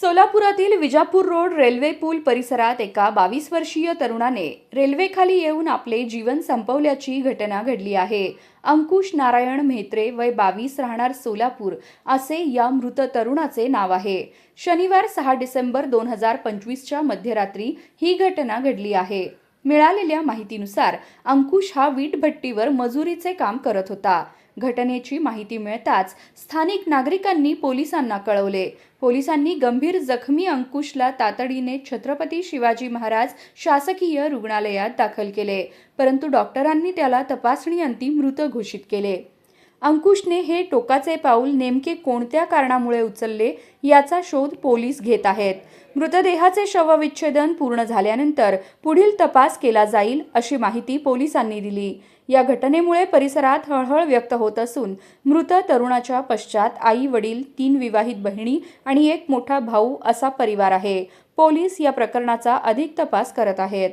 सोलापुरातील Vijapur road railway पूल परिसरात एका बावीस वर्षीय तरुणाने रेल्वेखाली येऊन आपले जीवन संपवल्याची घटना घडली आहे. अंकुश नारायण म्हेत्रे वय बावीस राहणार सोलापूर असे या मृत तरुणाचे नाव आहे. शनिवार सहा डिसेंबर दोन हजार पंचवीसच्या मध्यरात्री ही घटना घडली आहे. मिळालेल्या माहितीनुसार अंकुश हा वीटभट्टीवर मजुरीचे काम करत होता. घटनेची माहिती मिळताच स्थानिक नागरिकांनी पोलिसांना कळवले. पोलिसांनी गंभीर जखमी अंकुशला तातडीने छत्रपती शिवाजी महाराज शासकीय रुग्णालयात दाखल केले परंतु डॉक्टरांनी त्याला तपासणीअंती मृत घोषित केले. अंकुशने हे टोकाचे पाऊल नेमके कोणत्या कारणामुळे उचलले याचा शोध पोलीस घेत आहेत. मृतदेहाचे शवविच्छेदन पूर्ण झाल्यानंतर पुढील तपास केला जाईल अशी माहिती पोलिसांनी दिली. या घटनेमुळे परिसरात हळहळ व्यक्त होत असून मृत तरुणाच्या पश्चात आई वडील तीन विवाहित बहिणी आणि एक मोठा भाऊ असा परिवार आहे. पोलीस या प्रकरणाचा अधिक तपास करत आहेत.